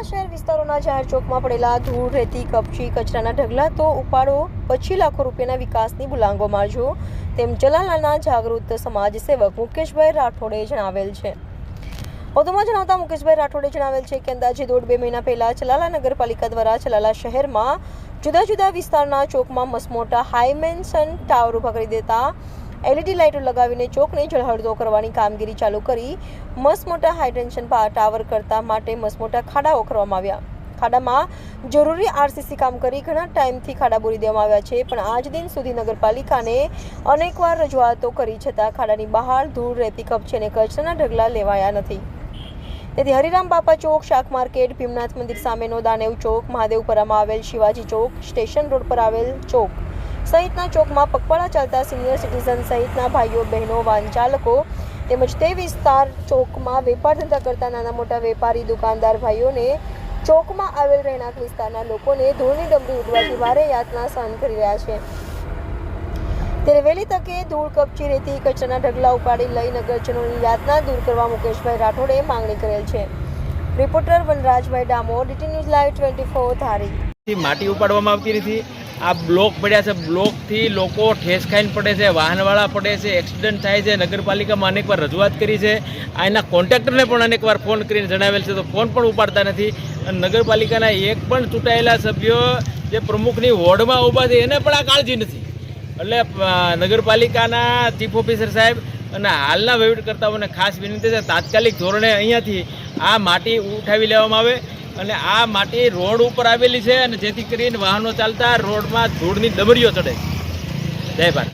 ગામના જાહેર ચોકમાં પડેલા ધૂળ, રેતી, કપચી, કચરાના ઢગલા તો ઉપાડો. પછી લાખો રૂપિયાના વિકાસની બુલાંગો મારજો. તેમ જલાલાના જાગૃત સમાજ સેવક મુકેશભાઈ રાઠોડે જણાવેલ છે. વધુમાં જણાવતા મુકેશભાઈ રાઠોડે જણાવેલ છે કે અંદાજે દોઢ બે મહિના પહેલા ચલાલા નગરપાલિકા દ્વારા ચલાલા શહેરમાં જુદા જુદા વિસ્તારના ચોકમાં મસમોટા હાઈમેન્શન ટાવર ઊભા કરી દેતા એલઈડી લાઇટો લગાવીને ચોકને ઝળહળતો કરવાની કામગીરી ચાલુ કરી મસમોટા હાઈટેન્શન ટાવર કરતા માટે મસમોટા ખાડાઓ કરવામાં આવ્યા. ખાડામાં જરૂરી આરસીસી કામ કરી ઘણા ટાઈમથી ખાડા બોરી દેવામાં આવ્યા છે, પણ આજ દિન સુધી નગરપાલિકાને અનેકવાર રજૂઆતો કરી છતાં ખાડાની બહાર ધૂળ રહેતી કપછે અને કચરાના ઢગલા લેવાયા નથી. તેથી હરિરામ બાપા ચોક, શાક માર્કેટ, ભીમનાથ મંદિર સામેનો દાનેવ ચોક, મહાદેવપરામાં આવેલ શિવાજી ચોક, સ્ટેશન રોડ પર આવેલ ચોક. સહિતના ચોકમાં પગપાળા ચાલતા સિનિયર સિટીઝન સહિતના ભાઈઓ, બહેનો, વાહન ચાલકો તેમજ તે વિસ્તાર ચોકમાં વેપાર ધંધા કરતા નાના મોટા વેપારી, દુકાનદાર ભાઈઓને ચોકમાં આવેલ રહેણાંક વિસ્તારના લોકોને ધૂળની ડમરી ઉડવાથી ભારે યાતના સહન કરી રહ્યા છે. ત્યારે વહેલી તકે ધૂળ કપચી રેતી, કચરાના ઢગલા ઉપાડી લઈ નગરજનોની યાતના દૂર કરવા મુકેશભાઈ રાઠોડે માંગણી કરેલ છે. Reporter વનરાજભાઈ Damor DT news live twenty four Dhari. માટી ઉપાડવામાં આવતી નથી આ બ્લોક પડ્યા છે. બ્લોકથી લોકો ઠેસ ખાઈને પડે છે, વાહનવાળા પડે છે, એક્સિડન્ટ થાય છે. નગરપાલિકામાં અનેકવાર રજૂઆત કરી છે. આ એના કોન્ટ્રાક્ટરને પણ અનેકવાર ફોન કરીને જણાવેલ છે. તો ફોન પણ ઉપાડતા નથી. અને નગરપાલિકાના એક પણ ચૂંટાયેલા સભ્યો જે પ્રમુખની વોર્ડમાં ઊભા છે, એને પણ આ કાળજી નથી. એટલે નગરપાલિકાના ચીફ ઓફિસર સાહેબ અને હાલના વહીવટકર્તાઓને ખાસ વિનંતી છે, તાત્કાલિક ધોરણે અહીંયાથી આ માટી ઉઠાવી લેવામાં આવે. અને આ માટી રોડ ઉપર આવેલી છે અને જેથી કરીને વાહનો ચાલતા રોડમાં ધૂળની ડબરીઓ ચડે. જય ભારત.